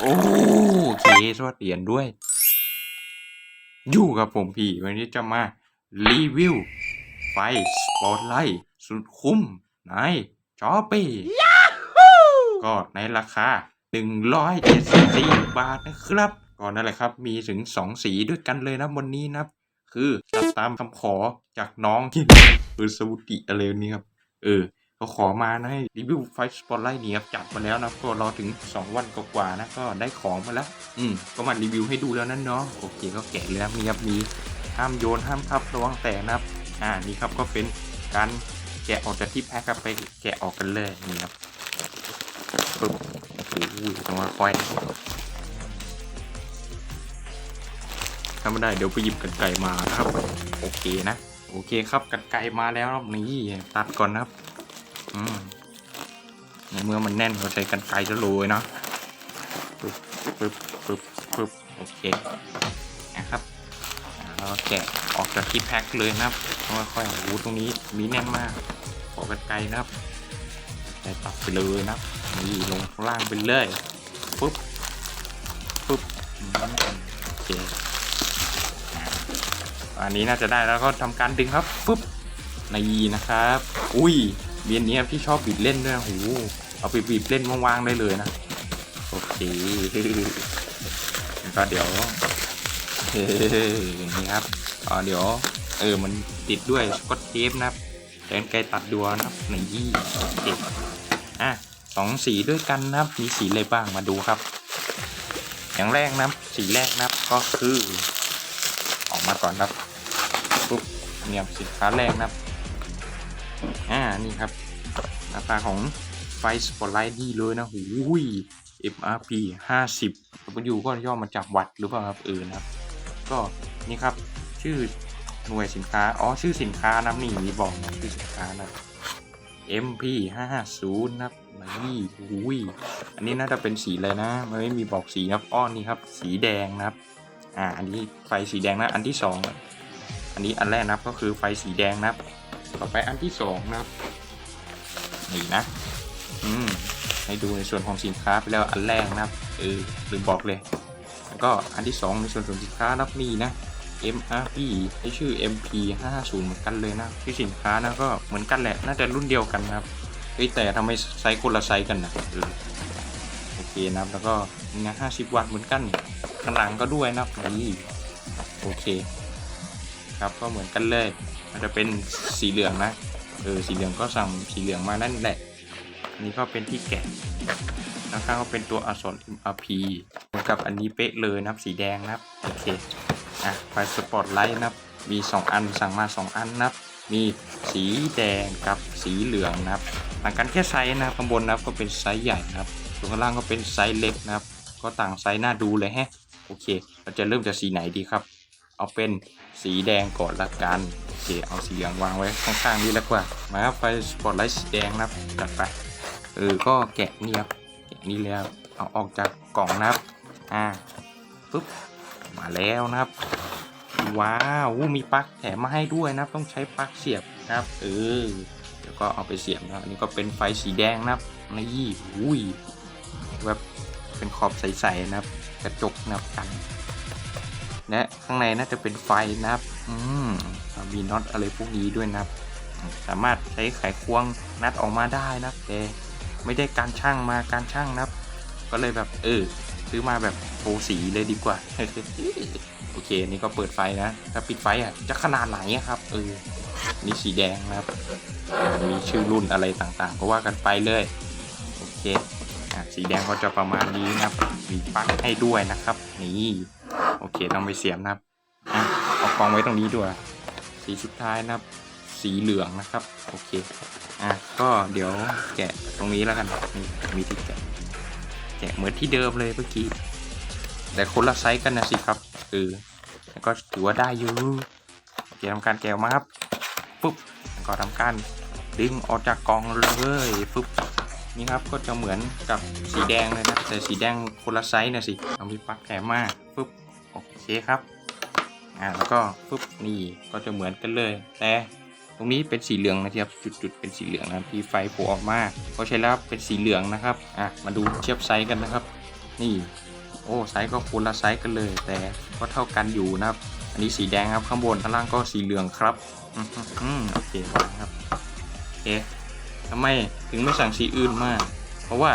โอเคสวัสดีกันด้วย อยู่กับผมพี่วันนี้จะมารีวิว ไฟสปอตไลท์สุดคุ้มในจอปีก็ในราคา 174 บาทนะครับก็นั่นแหละครับ มีถึง 2 สีด้วยกันเลยนะวันนี้นะครับคือจัดตามคำขอจากน้องที่เออสวุติอะไรนี้ครับ เออ เขาขอมานะให้รีวิวไฟสปอตไลท์นี้ครับจัดมาแล้วนะก็รอถึง 2 วันกว่าๆนะก็ได้ของมาแล้ว อืมก็มารีวิวให้ดูแล้วนั่นเนาะโอเคก็แกะเลยครับมีครับมีห้ามโยนห้ามพับระวังแตกนะครับ อ่านี่ครับก็เป็นการแกะออกจากที่แพ็คครับไปแกะออกกันเลยนี่ครับปึ๊บโอ้โหต้องมาค่อยถ้าไม่ได้เดี๋ยวไปหยิบกันไก่มาครับ โอเคนะ โอเคครับกันไก่มาแล้วรับนี่ตัดก่อนนะครับ ในเมื่อมันแน่นเราใช้กันไกรจะโรยเนาะปึ๊บปึ๊บปึ๊บปึ๊บโอเคนะครับเราแกะออกจากที่แพ็คเลยนะครับค่อยๆโอ้โหตรงนี้มีแน่นมากขอกันไกรนะครับใส่ตัดไปเลยนะครับนี่ลงล่างไปเลยปึ๊บปึ๊บโอเคอันนี้น่าจะได้แล้วก็ทำการดึงครับปึ๊บนี่นะครับ อุ้ย เบียนนี้พี่ชอบบีบเล่นด้วยนะโหเอาไปบีบเล่นว่างๆได้เลยนะ โอเคแล้วก็เดี๋ยวเฮ้อย่างนี้ครับอ่าเดี๋ยว เออมันติดด้วยสกอตเทปนะครับแกนไกตัดดัวนะครับในยี่โอเคอะสองสีด้วยกันนะครับ มีสีอะไรบ้างมาดูครับ อย่างแรกนะครับ สีแรกนะครับก็คือ ออกมาก่อนครับปุ๊บเนี่ยสินค้าแรกนะครับ อ่านี่ครับหน้าตาของไฟสปอตไลท์นี่เลยนะหูย MRP 50 W ก็ย่อมาจากวัตหรือเปล่าครับเออนะครับ ก็นี่ครับชื่อหน่วยสินค้า อ๋อ ชื่อสินค้านะนี่มีบอกนะชื่อสินค้านะ MP 550นะครับนี่หูยอันนี้น่าจะเป็นสีเลยนะมันไม่มีบอกสีนะครับอ้อนนี่ครับ สีแดงนะครับ อ่า อันนี้ไฟสีแดงนะ อันที่สองอันนี้อันแรกนะครับก็คือไฟสีแดงนะครับ ต่อไปอันที่สองนะครับนี่นะ อืมให้ดูในส่วนของสินค้าไปแล้วอันแรกนะครับเออลืมบอกเลย แล้วก็อันที่สองในส่วนของสินค้านับนี่นะ MRP ให้ชื่อ MP 550เหมือนกันเลยนะชื่อสินค้านะก็เหมือนกันแหละ น่าจะรุ่นเดียวกันนะครับเฮ้ยแต่ทำไมไซส์คนละไซส์กันนะโอเคนะครับแล้วก็นี่นะ50 วัตต์เหมือนกันข้างหลังก็ด้วยนะครับนี่โอเค ครับก็เหมือนกันเลย จะเป็นสีเหลืองนะเออสีเหลืองก็สั่งสีเหลืองมานั่นแหละอันนี้ก็เป็นที่แกะข้างๆก็เป็นตัวอักษร MRP เหมือนกับอันนี้เป๊ะเลยนะครับสีแดงนะครับโอเคอะไฟสปอตไลท์นะครับมี 2 อันสั่งมา 2 อันนะครับมีสีแดงกับสีเหลืองนะครับต่างกันแค่ไซส์นะครับข้างบนนะครับก็เป็นไซส์ใหญ่นะครับส่วนข้างล่างก็เป็นไซส์เล็กนะครับ ก็ต่างไซส์น่าดูเลยแฮะโอเค เราจะเริ่มจากสีไหนดีครับ เอาเป็นสีแดงก่อนละกันโอเคเอาสีเหลืองวางไว้ข้างๆนี่แล้วกว่ามาครับไฟสปอตไลท์สีแดงนะครับจัดไปเออก็แกะนี่ครับแกะนี่แล้วเอาออกจากกล่องนะครับอ่าปุ๊บมาแล้วนะครับ ว้าวมีปลั๊กแถมมาให้ด้วยนะครับ ต้องใช้ปลั๊กเสียบนะครับ เออเดี๋ยวก็เอาไปเสียบนะอันนี้ก็เป็นไฟสีแดงนะครับนี่อุ้ยแบบเป็นขอบใสๆนะครับ กระจกนะครับกัน และข้างในน่าจะเป็นไฟนะครับ อืมมีน็อตอะไรพวกนี้ด้วยนะครับ สามารถใช้ไขควงนัดออกมาได้นะแต่ไม่ได้การช่างมาการช่างนะครับ ก็เลยแบบเออซื้อมาแบบโฟสีเลยดีกว่า โอเค นี่ก็เปิดไฟนะ ถ้าปิดไฟอะจะขนาดไหนครับเออนี่สีแดงนะครับ มีชื่อรุ่นอะไรต่างๆ ก็ว่ากันไปเลย โอเคอะสีแดงก็จะประมาณนี้นะครับ มีปลั๊กให้ด้วยนะครับ นี่ โอเคต้องไปเสียบนะครับอะเอากองไว้ตรงนี้ด้วย สีสุดท้ายนะครับ สีเหลืองนะครับ โอเค อะก็เดี๋ยวแกะตรงนี้แล้วกันนี่มีที่แกะแกะเหมือนที่เดิมเลยเมื่อกี้ แต่คนละไซส์กันนะสิครับเออแต่ก็ถือว่าได้อยู่โอเคทำการแกะมาครับปุ๊บแล้วก็ทำการดึงออกจากกองเลยปุ๊บ นี่ครับก็จะเหมือนกับสีแดงเลยนะ แต่สีแดงคนละไซส์นะสิเอามีปลั๊กแถมมาปุ๊บโอเคครับอ่าแล้วก็ปุ๊บนี่ก็จะเหมือนกันเลย แต่ตรงนี้เป็นสีเหลืองนะครับจุดๆเป็นสีเหลืองนะที่ไฟโผล่ออกมาก็ใช้แล้วเป็นสีเหลืองนะครับอะมาดูเทียบไซส์กันนะครับ นี่โอ้ไซส์ก็คนละไซส์กันเลย แต่ก็เท่ากันอยู่นะครับ อันนี้สีแดงครับข้างบนข้างล่างก็สีเหลืองครับอืมอืมโอเคครับโอเค ทำไมถึงไม่สั่งสีอื่นมา เพราะว่า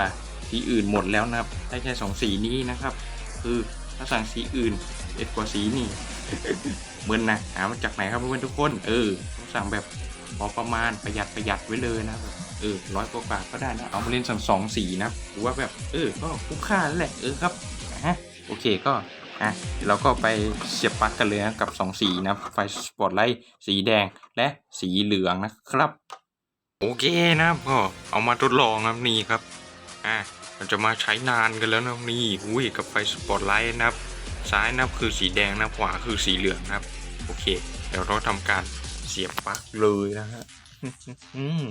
สีอื่นหมดแล้วนะครับ ได้แค่สองสีนี้นะครับ คือถ้าสั่งสีอื่นเอ็ดกว่าสีนี่เบิ้ลนะหามาจากไหนครับเพื่อนทุกคน เออต้องสั่งแบบพอประมาณประหยัดประหยัดไว้เลยนะแบบเออร้อยกว่าๆก็ได้นะ เอามาเล่นสั่งสองสีนะหรือว่าแบบเออก็คุ้มค่าแล้วแหละเออครับฮะโอเคก็อะเราก็ไปเสียบปลั๊กกันเลยนะกับสองสีนะไฟสปอตไลท์สีแดงและสีเหลืองนะครับ โอเคนะครับก็เอามาทดลองนะครับนี่ครับอะมันจะมาใช้นานกันแล้วนะนี่อุ้ยกับไฟสปอตไลท์นะครับ ซ้ายนะครับคือสีแดงนะขวาคือสีเหลืองนะครับโอเค เดี๋ยวเราทำการเสียบปลั๊กเลยนะฮะอืม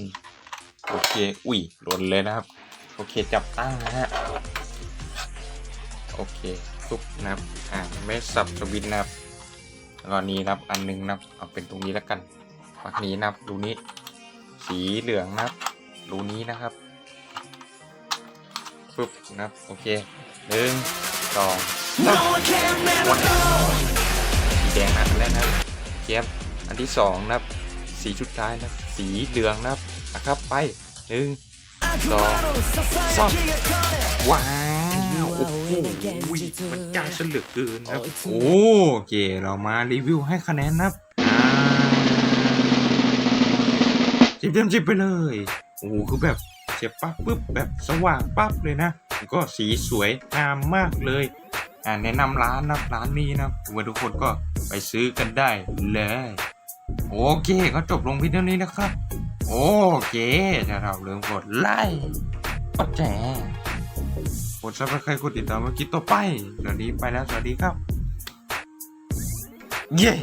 โอเค อุ้ยหล่นเลยนะครับ โอเคจับตั้งนะฮะ โอเคทุบนะครับอ่าไม่สับสวิตนะครับแล้วก็นี้นะครับอันหนึงนะครับเอาเป็นตรงนี้แล้วกันปลั๊กนี้นะครับรูนี้ สีเหลืองนะครับรูนี้นะครับปึ๊บนะครับโอเคหนึ่งสองสามวันสีแดงอันแรกนะครับเก็บอันที่สองนะครับสีชุดท้ายนะสีเหลืองนะครับนะครับไปหนึ่งสองสามว้าวโอ้โหมันจ้างสลึกเกินนะครับโอเคเรามารีวิวให้คะแนนนะครับ สิบเต็มสิบไปเลยโอ้โหคือแบบเสียบปั๊บปุ๊บแบบสว่างปั๊บเลยนะก็สีสวยงามมากเลยอ่าแนะนำร้านนะร้านนี้นะว่าทุกคนก็ไปซื้อกันได้เลยโอเคก็จบลงเพียงเท่านี้นะครับ โอเคถ้าเราลืมกดไลค์กดแชร์กดซับสไครต์กดติดตามเมาคลิปต่อไปเดี๋ยวนี้ไปแล้วสวัสดีครับ เย้